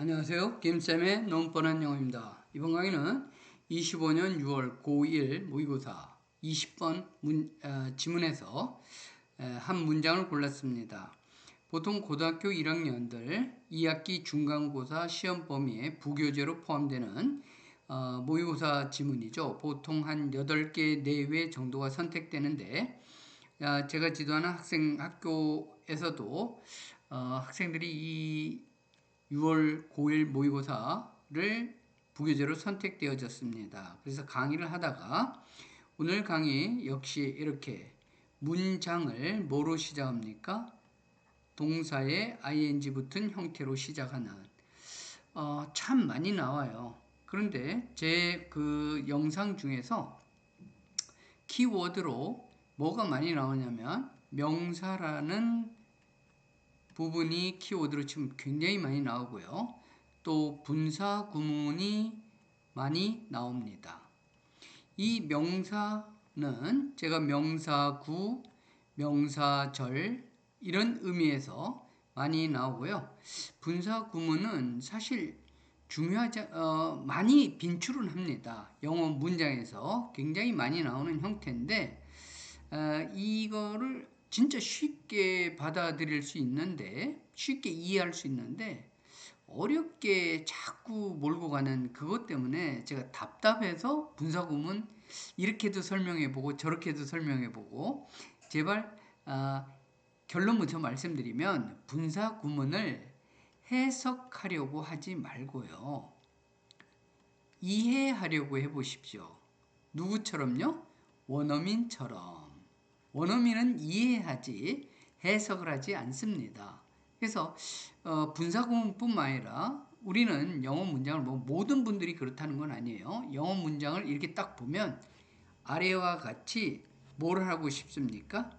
안녕하세요. 김쌤의 너무 뻔한 영어입니다. 이번 강의는 25년 6월 고1 모의고사 20번 문, 어, 지문에서 에, 한 문장을 골랐습니다. 보통 고등학교 1학년들 2학기 중간고사 시험 범위에 부교재로 포함되는 어, 모의고사 지문이죠. 보통 한 8개 내외 정도가 선택되는데 어, 제가 지도하는 학생 학교에서도 어, 학생들이 이 6월 고1 모의고사를 부교재로 선택되어졌습니다. 그래서 강의를 하다가 오늘 강의 역시 이렇게 문장을 뭐로 시작합니까? 동사의 ing 붙은 형태로 시작하는 어, 참 많이 나와요. 그런데 제 그 영상 중에서 키워드로 뭐가 많이 나오냐면 명사라는 부분이 키워드로 지금 굉장히 많이 나오고요. 또 분사 구문이 많이 나옵니다. 이 명사는 제가 명사구, 명사절 이런 의미에서 많이 나오고요. 분사 구문은 사실 중요하지 어, 많이 빈출은 합니다. 영어 문장에서 굉장히 많이 나오는 형태인데 어, 이거를 진짜 쉽게 받아들일 수 있는데 쉽게 이해할 수 있는데 어렵게 자꾸 몰고 가는 그것 때문에 제가 답답해서 분사구문 이렇게도 설명해 보고 저렇게도 설명해 보고 제발 아, 결론부터 말씀드리면 분사구문을 해석하려고 하지 말고요. 이해하려고 해보십시오. 누구처럼요? 원어민처럼. 원어민은 이해하지 해석을 하지 않습니다. 그래서 어, 분사구문뿐만 아니라 우리는 영어 문장을 뭐 모든 분들이 그렇다는 건 아니에요. 영어 문장을 이렇게 딱 보면 아래와 같이 뭘 하고 싶습니까?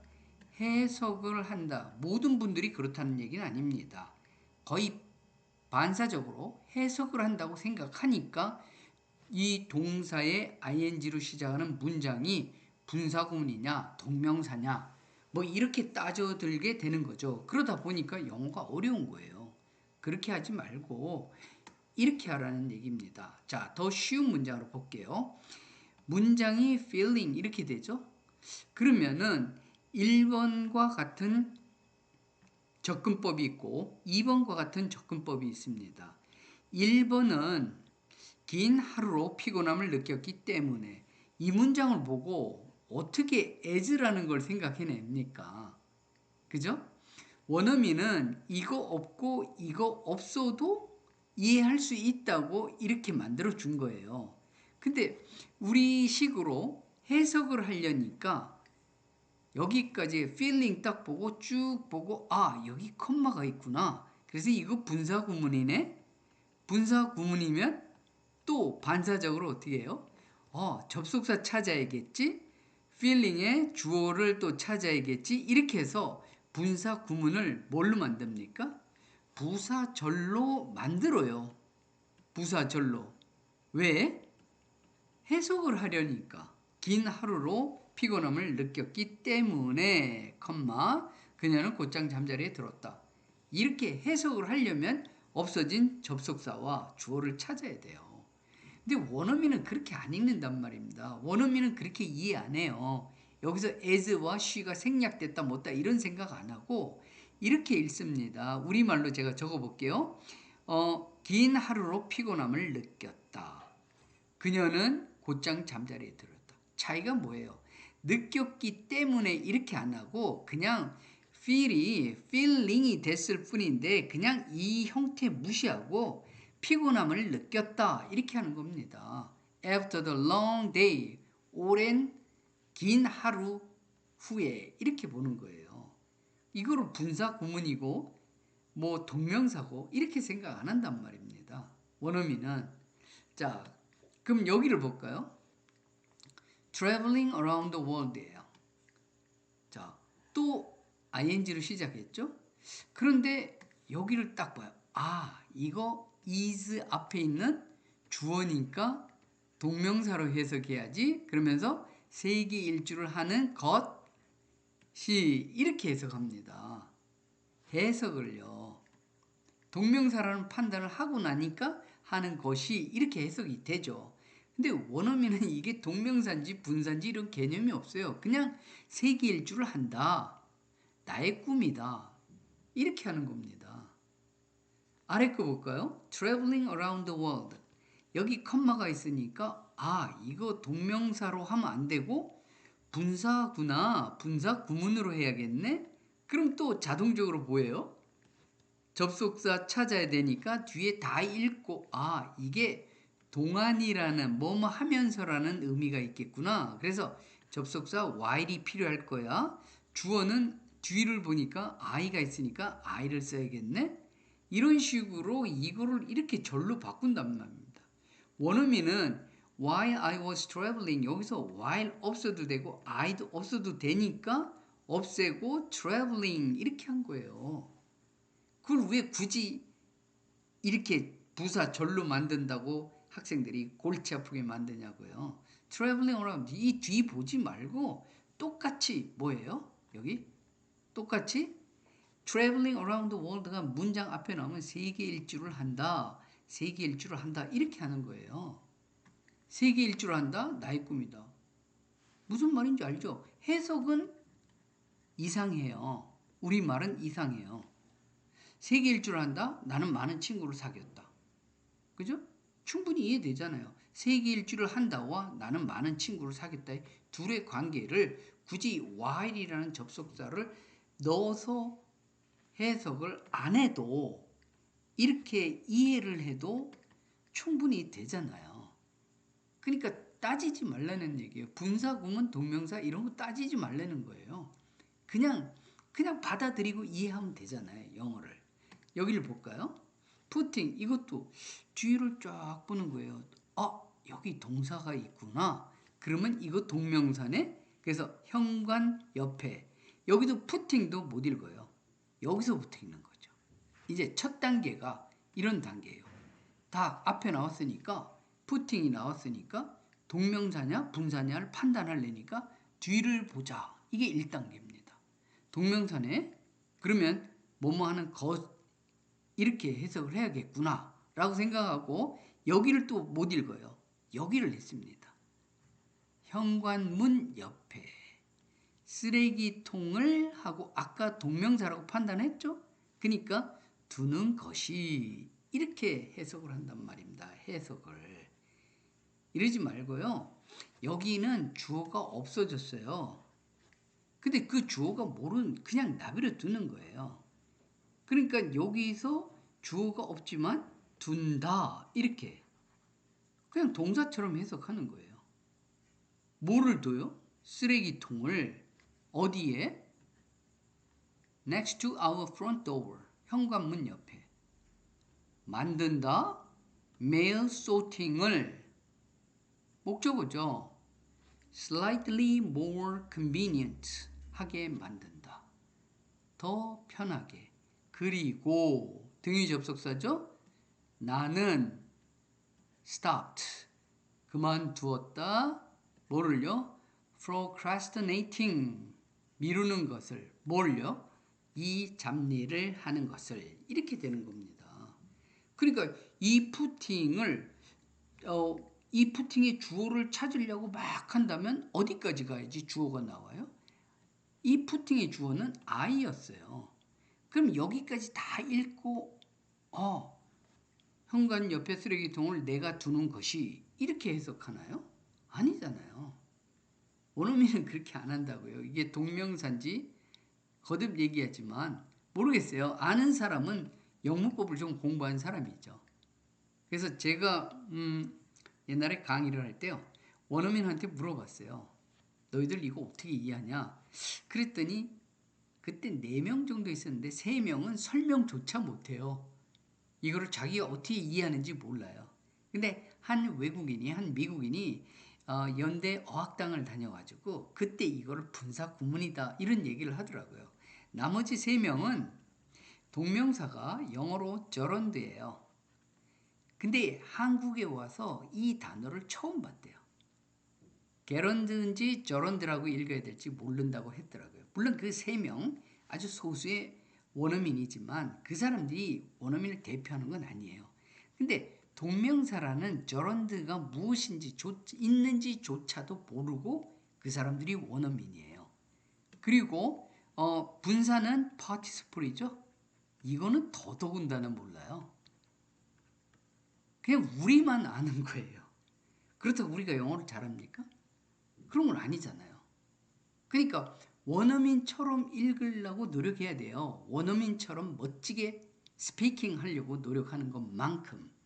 해석을 한다. 모든 분들이 그렇다는 얘기는 아닙니다. 거의 반사적으로 해석을 한다고 생각하니까 이 동사의 ing로 시작하는 문장이 분사구문이냐 동명사냐 뭐 이렇게 따져들게 되는 거죠. 그러다 보니까 영어가 어려운 거예요. 그렇게 하지 말고 이렇게 하라는 얘기입니다. 자, 더 쉬운 문장으로 볼게요. 문장이 feeling 이렇게 되죠. 그러면은 1번과 같은 접근법이 있고 2번과 같은 접근법이 있습니다. 1번은 긴 하루로 피곤함을 느꼈기 때문에 이 문장을 보고 어떻게 as라는 걸 생각해냅니까? 그죠? 원어민은 이거 없고 이거 없어도 이해할 수 있다고 이렇게 만들어 준 거예요. 근데 우리 식으로 해석을 하려니까 여기까지 feeling 딱 보고 쭉 보고 아 여기 컴마가 있구나. 그래서 이거 분사 구문이네. 분사 구문이면 또 반사적으로 어떻게 해요? 어 접속사 찾아야겠지. Feeling의 주어를 또 찾아야겠지. 이렇게 해서 분사 구문을 뭘로 만듭니까? 부사절로 만들어요. 부사절로. 왜? 해석을 하려니까. 긴 하루로 피곤함을 느꼈기 때문에, 컴마, 그녀는 곧장 잠자리에 들었다. 이렇게 해석을 하려면 없어진 접속사와 주어를 찾아야 돼요. 근데 원어민은 그렇게 안 읽는단 말입니다. 원어민은 그렇게 이해 안 해요. 여기서 as와 she가 생략됐다 못다 이런 생각 안 하고 이렇게 읽습니다. 우리말로 제가 적어볼게요. 어, 긴 하루로 피곤함을 느꼈다. 그녀는 곧장 잠자리에 들었다. 차이가 뭐예요? 느꼈기 때문에 이렇게 안 하고 그냥 feel이 feeling이 됐을 뿐인데 그냥 이 형태 무시하고 피곤함을 느꼈다 이렇게 하는 겁니다. After the long day, 오랜 긴 하루 후에 이렇게 보는 거예요. 이거를 분사 구문이고 뭐 동명사고 이렇게 생각 안 한단 말입니다. 원어민은 자 그럼 여기를 볼까요? Traveling around the world예요. 자또 ing로 시작했죠. 그런데 여기를 딱 봐요. 아 이거 is 앞에 있는 주어니까 동명사로 해석해야지. 그러면서 세계 일주를 하는 것이 이렇게 해석합니다. 해석을요. 동명사라는 판단을 하고 나니까 하는 것이 이렇게 해석이 되죠. 근데 원어민은 이게 동명사인지 분사인지 이런 개념이 없어요. 그냥 세계 일주를 한다. 나의 꿈이다. 이렇게 하는 겁니다. 아래 거 볼까요? Traveling around the world. 여기 컴마가 있으니까 아 이거 동명사로 하면 안 되고 분사구나. 분사 구문으로 해야겠네. 그럼 또 자동적으로 뭐예요? 접속사 찾아야 되니까 뒤에 다 읽고 아 이게 동안이라는 뭐뭐 하면서라는 의미가 있겠구나. 그래서 접속사 while이 필요할 거야. 주어는 뒤를 보니까 I가 있으니까 I를 써야겠네. 이런 식으로 이거를 이렇게 절로 바꾼단 말입니다. 원어민은 while I was traveling 여기서 while 없어도 되고 I도 없어도 되니까 없애고 traveling 이렇게 한 거예요. 그걸 왜 굳이 이렇게 부사 절로 만든다고 학생들이 골치 아프게 만드냐고요. traveling around 이 뒤 보지 말고 똑같이 뭐예요? 여기 똑같이 traveling around the world가 문장 앞에 나오면 세계 일주를 한다. 세계 일주를 한다. 이렇게 하는 거예요. 세계 일주를 한다. 나의 꿈이다. 무슨 말인지 알죠? 해석은 이상해요. 우리말은 이상해요. 세계 일주를 한다. 나는 많은 친구를 사귀었다. 그죠? 충분히 이해되잖아요. 세계 일주를 한다와 나는 많은 친구를 사귀었다의 둘의 관계를 굳이 while이라는 접속사를 넣어서 해석을 안 해도 이렇게 이해를 해도 충분히 되잖아요. 그러니까 따지지 말라는 얘기예요. 분사구문, 동명사 이런 거 따지지 말라는 거예요. 그냥 그냥 받아들이고 이해하면 되잖아요. 영어를. 여기를 볼까요? 푸팅 이것도 뒤를 쫙 보는 거예요. 아 여기 동사가 있구나. 그러면 이거 동명사네. 그래서 현관 옆에 여기도 푸팅도 못 읽어요. 여기서부터 읽는 거죠. 이제 첫 단계가 이런 단계예요. 다 앞에 나왔으니까 푸팅이 나왔으니까 동명사냐 분사냐를 판단하려니까 뒤를 보자. 이게 1단계입니다. 동명사네. 그러면 뭐뭐 하는 것 이렇게 해석을 해야겠구나 라고 생각하고 여기를 또 못 읽어요. 여기를 했습니다. 현관문 옆에 쓰레기통을 하고 아까 동명사라고 판단했죠? 그러니까 두는 것이 이렇게 해석을 한단 말입니다. 해석을. 이러지 말고요. 여기는 주어가 없어졌어요. 근데 그 주어가 모르는 그냥 나비를 두는 거예요. 그러니까 여기서 주어가 없지만 둔다 이렇게 그냥 동사처럼 해석하는 거예요. 뭐를 둬요? 쓰레기통을 어디에? Next to our front door. 현관문 옆에. 만든다. mail sorting을 목적어죠. slightly more convenient 하게 만든다. 더 편하게. 그리고 등위 접속사죠. 나는 stopped 그만두었다. 뭐를요? procrastinating 미루는 것을 뭘요? 이 잡일을 하는 것을 이렇게 되는 겁니다. 그러니까 이 푸팅을 어, 이 푸팅의 주어를 찾으려고 막 한다면 어디까지 가야지 주어가 나와요? 이 푸팅의 주어는 I였어요. 그럼 여기까지 다 읽고 어 현관 옆에 쓰레기통을 내가 두는 것이 이렇게 해석하나요? 아니잖아요. 원어민은 그렇게 안 한다고요. 이게 동명사인지 거듭 얘기하지만 모르겠어요. 아는 사람은 영문법을 좀 공부한 사람이죠. 그래서 제가 음, 옛날에 강의를 할 때요. 원어민한테 물어봤어요. 너희들 이거 어떻게 이해하냐? 그랬더니 그때 4명 정도 있었는데 3명은 설명조차 못해요. 이거를 자기가 어떻게 이해하는지 몰라요. 근데 한 외국인이, 한 미국인이 어, 연대 어학당을 다녀가지고 그때 이거를 분사 구문이다 이런 얘기를 하더라고요. 나머지 세 명은 동명사가 영어로 저런드예요. 근데 한국에 와서 이 단어를 처음 봤대요. 게런드인지 저런드라고 읽어야 될지 모른다고 했더라고요. 물론 그 세 명 아주 소수의 원어민이지만 그 사람들이 원어민을 대표하는 건 아니에요. 근데 동명사라는 저런드가 무엇인지 조, 있는지조차도 모르고 그 사람들이 원어민이에요. 그리고 어, 분사는 파티스플이죠. 이거는 더더군다나 몰라요. 그냥 우리만 아는 거예요. 그렇다고 우리가 영어를 잘합니까? 그런 건 아니잖아요. 그러니까 원어민처럼 읽으려고 노력해야 돼요. 원어민처럼 멋지게 스피킹 하려고 노력하는 것만큼.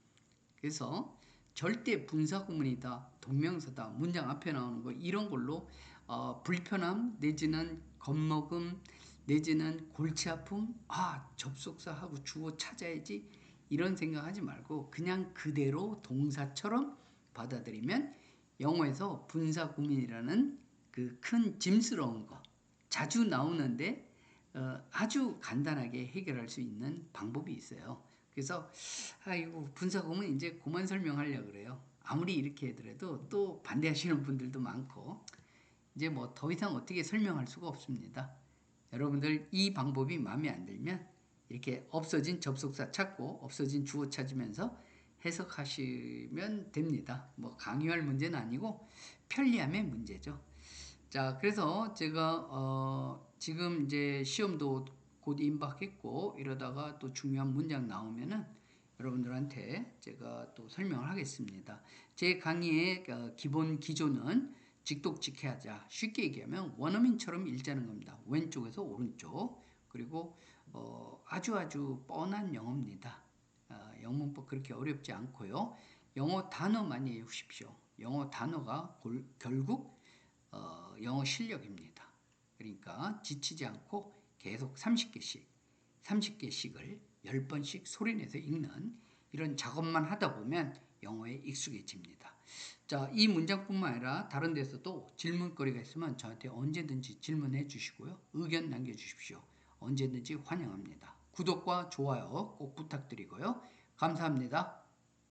그래서 절대 분사구문이다, 동명사다, 문장 앞에 나오는 거 이런 걸로 어, 불편함 내지는 겁먹음 내지는 골치 아픔 아 접속사하고 주어 찾아야지 이런 생각하지 말고 그냥 그대로 동사처럼 받아들이면 영어에서 분사구문이라는 그 큰 짐스러운 거 자주 나오는데 어, 아주 간단하게 해결할 수 있는 방법이 있어요. 그래서 아이고 분사구문 이제 그만 설명하려 그래요. 아무리 이렇게 해더라도 또 반대하시는 분들도 많고 이제 뭐 더 이상 어떻게 설명할 수가 없습니다. 여러분들 이 방법이 마음에 안 들면 이렇게 없어진 접속사 찾고 없어진 주어 찾으면서 해석하시면 됩니다. 뭐 강요할 문제는 아니고 편리함의 문제죠. 자, 그래서 제가 어 지금 이제 시험도 곧 임박했고 이러다가 또 중요한 문장 나오면은 여러분들한테 제가 또 설명을 하겠습니다. 제 강의의 어, 기본 기조는 직독직해하자. 쉽게 얘기하면 원어민처럼 읽자는 겁니다. 왼쪽에서 오른쪽. 그리고 어, 아주 아주 뻔한 영어입니다. 어, 영문법 그렇게 어렵지 않고요. 영어 단어 많이 외우십시오. 영어 단어가 골, 결국 어, 영어 실력입니다. 그러니까 지치지 않고 계속 30개씩, 30개씩을 10번씩 소리내서 읽는 이런 작업만 하다 보면 영어에 익숙해집니다. 자, 이 문장뿐만 아니라 다른 데서도 질문거리가 있으면 저한테 언제든지 질문해 주시고요. 의견 남겨 주십시오. 언제든지 환영합니다. 구독과 좋아요 꼭 부탁드리고요. 감사합니다.